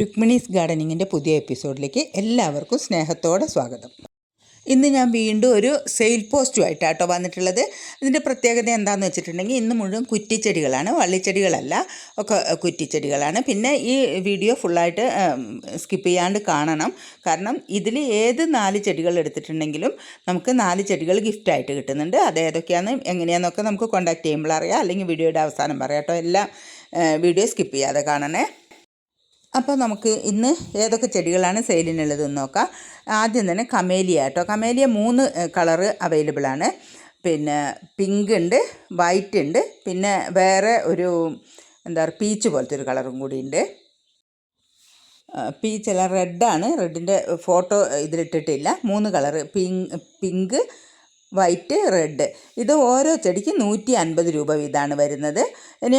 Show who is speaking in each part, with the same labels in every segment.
Speaker 1: രുക്മിണീസ് ഗാർഡനിങ്ങിന്റെ പുതിയ എപ്പിസോഡിലേക്ക് എല്ലാവർക്കും സ്നേഹത്തോടെ സ്വാഗതം. ഇന്ന് ഞാൻ വീണ്ടും ഒരു സെയിൽ പോസ്റ്റുമായിട്ട് കേട്ടോ വന്നിട്ടുള്ളത്. ഇതിന്റെ പ്രത്യേകത എന്താണെന്ന് വെച്ചിട്ടുണ്ടെങ്കിൽ ഇന്ന് മുഴുവൻ കുറ്റിച്ചെടികളാണ് വള്ളിച്ചെടികളല്ല ഒക്കെ കുറ്റിച്ചെടികളാണ്. പിന്നെ ഈ വീഡിയോ ഫുള്ളായിട്ട് സ്കിപ്പ് ചെയ്യാണ്ട് കാണണം. കാരണം ഇതിൽ ഏത് നാല് ചെടികൾ എടുത്തിട്ടുണ്ടെങ്കിലും നമുക്ക് നാല് ചെടികൾ ഗിഫ്റ്റായിട്ട് കിട്ടുന്നുണ്ട്. അത് ഏതൊക്കെയാണ് എങ്ങനെയാണെന്നൊക്കെ നമുക്ക് കോൺടാക്ട് ചെയ്യുമ്പോൾ അറിയാം. അല്ലെങ്കിൽ വീഡിയോയുടെ അവസാനം പറയാം കേട്ടോ. എല്ലാം വീഡിയോ സ്കിപ്പ് ചെയ്യാതെ കാണണേ. അപ്പോൾ നമുക്ക് ഇന്ന് ഏതൊക്കെ ചെടികളാണ് സെയിലിനുള്ളതെന്ന് നോക്കാം. ആദ്യം തന്നെ കമേലിയ കേട്ടോ. കമേലിയ മൂന്ന് കളറ് അവൈലബിൾ ആണ്. പിന്നെ പിങ്ക് ഉണ്ട് വൈറ്റ് ഉണ്ട് പിന്നെ വേറെ ഒരു എന്താ പറയുക പീച്ച് പോലത്തെ ഒരു കളറും കൂടി ഉണ്ട്. പീച്ച് അല്ല റെഡാണ് റെഡിന്റെ ഫോട്ടോ ഇതിലിട്ടിട്ടില്ല. മൂന്ന് colour pink pink white red. ഇത് ഓരോ ചെടിക്ക് നൂറ്റി അൻപത് രൂപ വീതമാണ് വരുന്നത്. ഇനി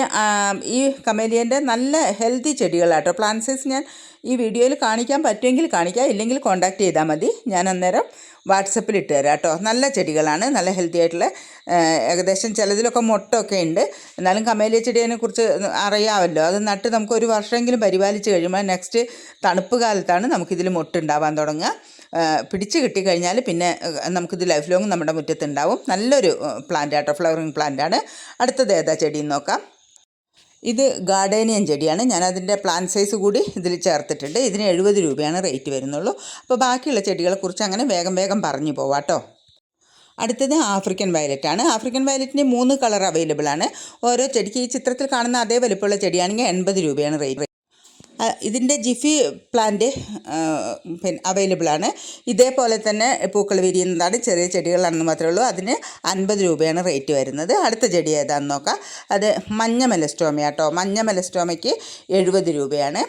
Speaker 1: ഈ കമേലിയന്റെ നല്ല ഹെൽത്തി ചെടികളാട്ടോ. പ്ലാന്റ്സസ് ഞാൻ ഈ വീഡിയോയിൽ കാണിക്കാൻ പറ്റുമെങ്കിൽ കാണിക്കാം. ഇല്ലെങ്കിൽ കോൺടാക്റ്റ് ചെയ്താൽ മതി. ഞാൻ അന്നേരം വാട്സപ്പിൽ ഇട്ട് തരാം കേട്ടോ. നല്ല ചെടികളാണ്. നല്ല ഹെൽത്തി ആയിട്ടുള്ള ഏകദേശം ചിലതിലൊക്കെ മുട്ടൊക്കെ ഉണ്ട്. എന്നാലും കമേലിയ ചെടിയെ കുറിച്ച് അറിയാമല്ലോ. അത് നട്ട് നമുക്ക് ഒരു വർഷമെങ്കിലും പരിപാലിച്ച് കഴിയുമ്പോൾ നെക്സ്റ്റ് തണുപ്പ് കാലത്താണ് നമുക്കിതിൽ മുട്ടുണ്ടാവാൻ തുടങ്ങുക. പിടിച്ച് കിട്ടിക്കഴിഞ്ഞാൽ പിന്നെ നമുക്കിത് ലൈഫ് ലോങ് നമ്മുടെ മുറ്റത്തുണ്ടാവും. നല്ലൊരു പ്ലാന്റ് ആട്ടോ ഫ്ലവറിങ് പ്ലാന്റ് ആണ്. അടുത്തത് ഏതാ ചെടി നോക്കാം. ഇത് ഗാർഡേനിയൻ ചെടിയാണ്. ഞാൻ അതിന്റെ പ്ലാൻ സൈസ് കൂടി ഇതിൽ ചേർത്തിട്ടുണ്ട്. ഇതിന് എഴുപത് രൂപയാണ് റേറ്റ് വരുന്നുള്ളൂ. അപ്പോൾ ബാക്കിയുള്ള ചെടികളെക്കുറിച്ച് അങ്ങനെ വേഗം വേഗം പറഞ്ഞു പോവാട്ടോ അടുത്തത് ആഫ്രിക്കൻ വയലറ്റ് ആണ്. ആഫ്രിക്കൻ വയലറ്റിന് മൂന്ന് കളർ അവൈലബിൾ ആണ്. ഓരോ ചെടിക്ക് ഈ ചിത്രത്തിൽ കാണുന്ന അതേ വലുപ്പമുള്ള ചെടിയാണെങ്കിൽ എൺപത് രൂപയാണ് റേറ്റ് ഇതിന്റെ ജിഫി പ്ലാന്റ് പിന്നെ അവൈലബിൾ ആണ് ഇതേപോലെ തന്നെ പൂക്കൾ വിരിയുന്നതാണ് ചെറിയ ചെടികളാണെന്ന് മാത്രമേ ഉള്ളൂ. അതിന് അൻപത് രൂപയാണ് റേറ്റ് വരുന്നത്. അടുത്ത ചെടി ഏതാണെന്ന് നോക്കാം. അത് മഞ്ഞ മെലസ്റ്റോമ കേട്ടോ മഞ്ഞ മെലസ്റ്റോമയ്ക്ക് എഴുപത് രൂപയാണ്.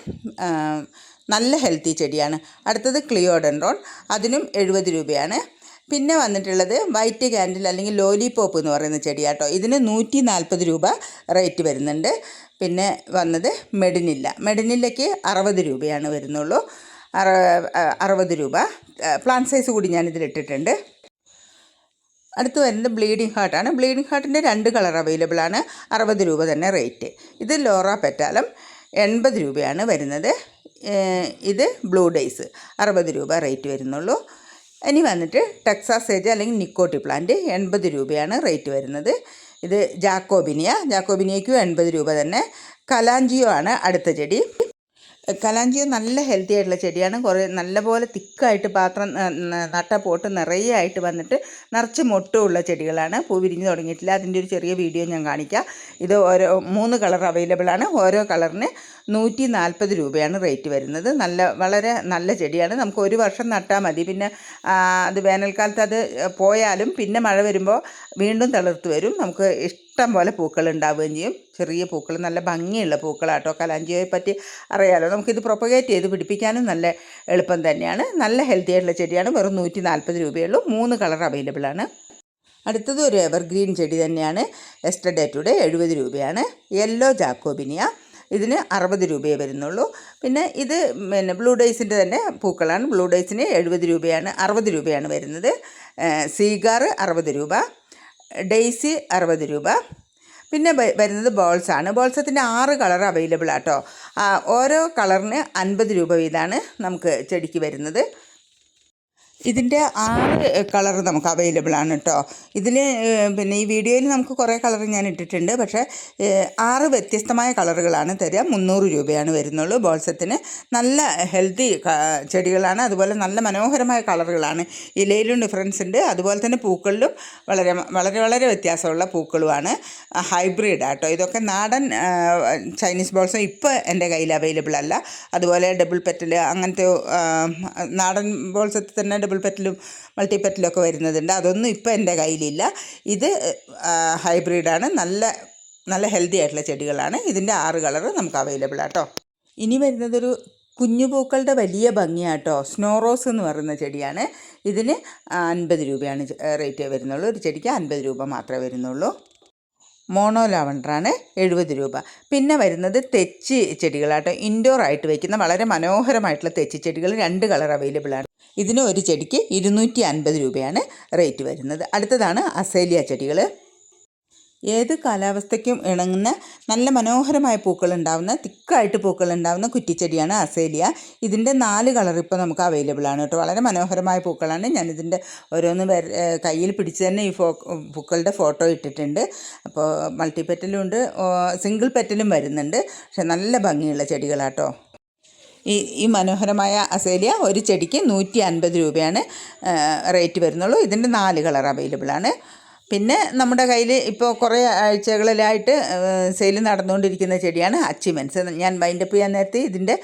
Speaker 1: നല്ല ഹെൽത്തി ചെടിയാണ്. അടുത്തത് ക്ലിയോഡൻഡ്രോൺ. അതിനും എഴുപത് രൂപയാണ്. പിന്നെ വന്നിട്ടുള്ളത് വൈറ്റ് കാൻഡിൽ അല്ലെങ്കിൽ ലോലിപോപ്പ് എന്ന് പറയുന്ന ചെടിയാട്ടോ. ഇതിന് നൂറ്റി നാൽപ്പത് രൂപ റേറ്റ് വരുന്നുണ്ട്. പിന്നെ വന്നത് മെഡിനില്ല. മെഡിനില്ലയ്ക്ക് അറുപത് രൂപയാണ് വരുന്നുള്ളൂ. അറ അറുപത് രൂപ. പ്ലാൻ സൈസ് കൂടി ഞാനിതിലിട്ടിട്ടുണ്ട് അടുത്ത് വരുന്നത് ബ്ലീഡിങ് ഹാർട്ടാണ് ബ്ലീഡിംഗ് ഹാർട്ടിന്റെ രണ്ട് കളർ അവൈലബിൾ ആണ്. അറുപത് രൂപ തന്നെ റേറ്റ് ഇത് ലോറ പെറ്റാലം എൺപത് രൂപയാണ് വരുന്നത്. ഇത് ബ്ലൂ ഡേയ്സ് അറുപത് രൂപ റേറ്റ് വരുന്നുള്ളൂ. ഇനി വന്നിട്ട് ടെക്സാസ് ഏജ് അല്ലെങ്കിൽ നിക്കോട്ടി പ്ലാന്റ് എൺപത് രൂപയാണ് റേറ്റ് വരുന്നത്. ഇത് ജാക്കോബിനിയ. ജാക്കോബിനിയയ്ക്കും എൺപത് രൂപ തന്നെ. കലാഞ്ചിയോ ആണ് അടുത്ത ചെടി. കലാഞ്ചിയോ നല്ല ഹെൽത്തി ആയിട്ടുള്ള ചെടിയാണ്. കുറേ നല്ലപോലെ തിക്കായിട്ട് പാത്രം നട്ട പോട്ട് നിറയെ ആയിട്ട് വന്നിട്ട് നിറച്ച് മൊട്ടുള്ള ചെടികളാണ്. പൂ വിരിഞ്ഞ് തുടങ്ങിയിട്ടില്ല. അതിന്റെ ഒരു ചെറിയ വീഡിയോ ഞാൻ കാണിക്കാം. ഇത് ഓരോ മൂന്ന് കളർ അവൈലബിൾ ആണ്. ഓരോ കളറിന് നൂറ്റി നാൽപ്പത് രൂപയാണ് റേറ്റ് വരുന്നത്. നല്ല വളരെ നല്ല ചെടിയാണ്. നമുക്ക് ഒരു വർഷം നട്ടാൽ മതി. പിന്നെ അത് വേനൽക്കാലത്ത് അത് പോയാലും പിന്നെ മഴ വരുമ്പോൾ വീണ്ടും തളിർത്ത് വരും. നമുക്ക് ഇഷ്ടം പോലെ പൂക്കൾ ഉണ്ടാവുകയും ചെയ്യും. ചെറിയ പൂക്കൾ നല്ല ഭംഗിയുള്ള പൂക്കളാട്ടോ. കലാഞ്ചിയെ പറ്റി അറിയാലോ. നമുക്കിത് പ്രൊപ്പഗേറ്റ് ചെയ്ത് പിടിപ്പിക്കാനും നല്ല എളുപ്പം തന്നെയാണ്. നല്ല ഹെൽത്തി ആയിട്ടുള്ള ചെടിയാണ്. വെറും നൂറ്റി നാൽപ്പത് രൂപയുള്ളൂ മൂന്ന് കളർ അവൈലബിൾ ആണ്. അടുത്തത് ഒരു എവർഗ്രീൻ ചെടി തന്നെയാണ്. എസ്റ്റഡേറ്റുടെ എഴുപത് രൂപയാണ്. യെല്ലോ ജാക്കോബിനിയ ഇതിന് അറുപത് രൂപയേ വരുന്നുള്ളൂ. പിന്നെ ഇത് പിന്നെ ബ്ലൂ ഡേയ്സിന്റെ തന്നെ പൂക്കളാണ്. ബ്ലൂ ഡേയ്സിന് എഴുപത് രൂപയാണ് അറുപത് രൂപയാണ് വരുന്നത്. സീഗാർ അറുപത് രൂപ ഡെയ്സി അറുപത് രൂപ. പിന്നെ വരുന്നത് ബോൾസാണ്. ബോൾസത്തിന്റെ ആറ് കളർ അവൈലബിൾ ആട്ടോ ഓരോ കളറിന് അൻപത് രൂപ വീതമാണ് നമുക്ക് ചെടിക്ക് വരുന്നത്. ഇതിന്റെ ആറ് കളർ നമുക്ക് അവൈലബിൾ ആണ് കേട്ടോ ഇതിൽ പിന്നെ ഈ വീഡിയോയിൽ നമുക്ക് കുറേ കളർ ഞാൻ ഇട്ടിട്ടുണ്ട്. പക്ഷേ ആറ് വ്യത്യസ്തമായ കളറുകളാണ് തരിക. മുന്നൂറ് രൂപയാണ് വരുന്നുള്ളൂ. ബോൾസത്തിന് നല്ല ഹെൽത്തി ചെടികളാണ്. അതുപോലെ നല്ല മനോഹരമായ കളറുകളാണ്. ഇലയിലും ഡിഫറൻസ് ഉണ്ട്. അതുപോലെ തന്നെ പൂക്കളിലും വളരെ വളരെ വളരെ വ്യത്യാസമുള്ള പൂക്കളുമാണ്. ഹൈബ്രിഡ് ആട്ടോ. ഇതൊക്കെ നാടൻ ചൈനീസ് ബോൾസം ഇപ്പോൾ എന്റെ കയ്യിൽ അവൈലബിൾ അല്ല. അതുപോലെ ഡബിൾ പെറ്റൽ അങ്ങനത്തെ നാടൻ ബോൾസത്തിൽ തന്നെ ഡബിൾ പെറ്റലും മൾട്ടി പെറ്റലും ഒക്കെ വരുന്നതുണ്ട്. അതൊന്നും ഇപ്പോൾ എന്റെ കയ്യിലില്ല. ഇത് ഹൈബ്രിഡാണ് നല്ല നല്ല ഹെൽത്തി ആയിട്ടുള്ള ചെടികളാണ്. ഇതിന്റെ ആറ് കളർ നമുക്ക് അവൈലബിൾ ആട്ടോ ഇനി വരുന്നതൊരു കുഞ്ഞുപൂക്കളുടെ വലിയ ഭംഗിയാട്ടോ സ്നോ റോസ് എന്ന് പറയുന്ന ചെടിയാണ്. ഇതിന് അൻപത് രൂപയാണ് റേറ്റ് വരുന്നുള്ളൂ. ഒരു ചെടിക്ക് അൻപത് രൂപ മാത്രമേ വരുന്നുള്ളൂ. മോണോ ലാവണ്ടറാണ് എഴുപത് രൂപ. പിന്നെ വരുന്നത് തെച്ചി ചെടികളാട്ടോ ഇൻഡോർ ആയിട്ട് വയ്ക്കുന്ന വളരെ മനോഹരമായിട്ടുള്ള തെച്ചി ചെടികൾ രണ്ട് കളർ അവൈലബിൾ ആണ്. ഇതിന് ഒരു ചെടിക്ക് ഇരുന്നൂറ്റി അൻപത് രൂപയാണ് റേറ്റ് വരുന്നത്. അടുത്തതാണ് അസേലിയ ചെടികൾ ഏത് കാലാവസ്ഥയ്ക്കും ഇണങ്ങുന്ന നല്ല മനോഹരമായ പൂക്കൾ ഉണ്ടാവുന്ന തിക്കായിട്ട് പൂക്കൾ ഉണ്ടാവുന്ന കുറ്റിച്ചെടിയാണ് അസേലിയ. ഇതിന്റെ നാല് കളർ ഇപ്പോൾ നമുക്ക് അവൈലബിൾ ആണ് കേട്ടോ. വളരെ മനോഹരമായ പൂക്കളാണ്. ഞാനിതിന്റെ ഓരോന്ന് കയ്യിൽ പിടിച്ച് തന്നെ ഈ ഫോ പൂക്കളുടെ ഫോട്ടോ ഇട്ടിട്ടുണ്ട്. അപ്പോൾ മൾട്ടി പെറ്റലും ഉണ്ട് സിംഗിൾ പെറ്റലും വരുന്നുണ്ട്. പക്ഷെ നല്ല ഭംഗിയുള്ള ചെടികളാട്ടോ. ഈ ഈ മനോഹരമായ അസേലിയ ഒരു ചെടിക്ക് നൂറ്റി അൻപത് രൂപയാണ് റേറ്റ് വരുന്നുള്ളൂ. ഇതിന്റെ നാല് കളർ അവൈലബിൾ ആണ്. പിന്നെ നമ്മുടെ കയ്യിൽ ഇപ്പോൾ കുറേ ആഴ്ചകളിലായിട്ട് സെയിൽ നടന്നുകൊണ്ടിരിക്കുന്ന ചെടിയാണ് അച്ചിമെൻസ്. ഞാൻ വൈൻഡപ്പ് ചെയ്യാൻ നേരത്തെ ഇതിന്റെ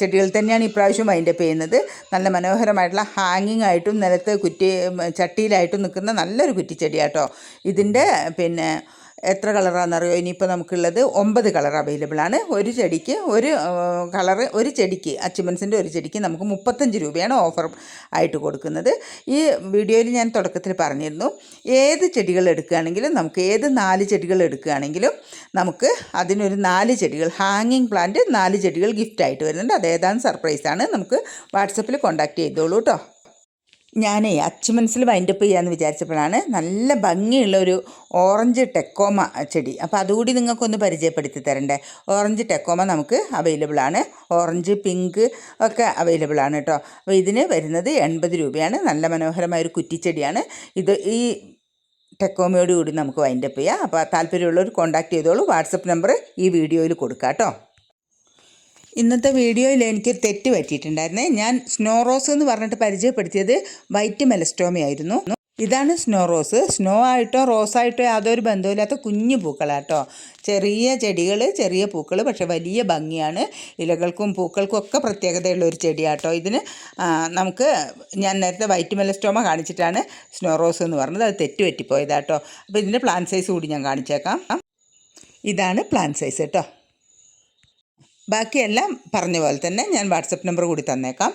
Speaker 1: ചെടികൾ തന്നെയാണ് ഇപ്രാവശ്യം വൈൻഡപ്പ് ചെയ്യുന്നത്. നല്ല മനോഹരമായിട്ടുള്ള ഹാങ്ങിങ് ആയിട്ടും നിലത്ത് കുറ്റി ചട്ടിയിലായിട്ടും നിൽക്കുന്ന നല്ലൊരു കുറ്റിച്ചെടിയാട്ടോ. ഇതിന്റെ പിന്നെ എത്ര കളറാണെന്നറിയോ? ഇനിയിപ്പോൾ നമുക്കുള്ളത് ഒമ്പത് കളർ അവൈലബിൾ ആണ്. ഒരു ചെടിക്ക് ഒരു കളറ് ഒരു ചെടിക്ക് അച്ചുമൻസിന്റെ ഒരു ചെടിക്ക് നമുക്ക് മുപ്പത്തഞ്ച് രൂപയാണ് ഓഫർ ആയിട്ട് കൊടുക്കുന്നത്. ഈ വീഡിയോയിൽ ഞാൻ തുടക്കത്തിൽ പറഞ്ഞിരുന്നു ഏത് ചെടികൾ എടുക്കുകയാണെങ്കിലും നമുക്ക് ഏത് നാല് ചെടികൾ എടുക്കുകയാണെങ്കിലും നമുക്ക് അതിനൊരു നാല് ചെടികൾ ഹാങ്ങിങ് പ്ലാന്റ് നാല് ചെടികൾ ഗിഫ്റ്റായിട്ട് വരുന്നുണ്ട്. അതേതാണ് സർപ്രൈസാണ്. നമുക്ക് വാട്സപ്പിൽ കോൺടാക്റ്റ് ചെയ്തോളൂ കേട്ടോ. ഞാനേ അച്ചു മനസ്സിൽ വൈൻഡപ്പ് ചെയ്യാമെന്ന് വിചാരിച്ചപ്പോഴാണ് നല്ല ഭംഗിയുള്ള ഒരു ഓറഞ്ച് ടെക്കോമ ചെടി. അപ്പോൾ അതുകൂടി നിങ്ങൾക്കൊന്ന് പരിചയപ്പെടുത്തി തരണ്ടേ? ഓറഞ്ച് ടെക്കോമ നമുക്ക് അവൈലബിൾ ആണ്. ഓറഞ്ച് പിങ്ക് ഒക്കെ അവൈലബിൾ ആണ് കേട്ടോ അപ്പോൾ ഇതിന് വരുന്നത് എൺപത് രൂപയാണ്. നല്ല മനോഹരമായ ഒരു കുറ്റിച്ചെടിയാണ്. ഇത് ഈ ടെക്കോമയോട് കൂടി നമുക്ക് വൈൻഡപ്പ് ചെയ്യാം. അപ്പോൾ താല്പര്യമുള്ളവർ കോൺടാക്ട് ചെയ്തോളൂ. വാട്സപ്പ് നമ്പർ ഈ വീഡിയോയിൽ കൊടുക്കാം കേട്ടോ ഇന്നത്തെ വീഡിയോയിൽ എനിക്ക് തെറ്റ് പറ്റിയിട്ടുണ്ടായിരുന്നേ. ഞാൻ സ്നോ റോസ് എന്ന് പറഞ്ഞിട്ട് പരിചയപ്പെടുത്തിയത് വൈറ്റ് മെലസ്റ്റോമയായിരുന്നു ഇതാണ് സ്നോ റോസ് സ്നോ ആയിട്ടോ റോസായിട്ടോ യാതൊരു ബന്ധവുമില്ലാത്ത കുഞ്ഞു പൂക്കളാട്ടോ. ചെറിയ ചെടികൾ ചെറിയ പൂക്കൾ പക്ഷേ വലിയ ഭംഗിയാണ്. ഇലകൾക്കും പൂക്കൾക്കും ഒക്കെ പ്രത്യേകതയുള്ള ഒരു ചെടിയാട്ടോ ഇതിന്. നമുക്ക് ഞാൻ നേരത്തെ വൈറ്റ് മെലസ്റ്റോമ കാണിച്ചിട്ടാണ് സ്നോ റോസ് എന്ന് പറഞ്ഞത്. അത് തെറ്റ് പറ്റിപ്പോയതാട്ടോ. അപ്പോൾ ഇതിന്റെ പ്ലാൻ സൈസ് കൂടി ഞാൻ കാണിച്ചേക്കാം. ഇതാണ് പ്ലാൻ സൈസ് കേട്ടോ. ബാക്കിയെല്ലാം പറഞ്ഞ പോലെ തന്നെ ഞാൻ വാട്സപ്പ് നമ്പർ കൂടി തന്നേക്കാം.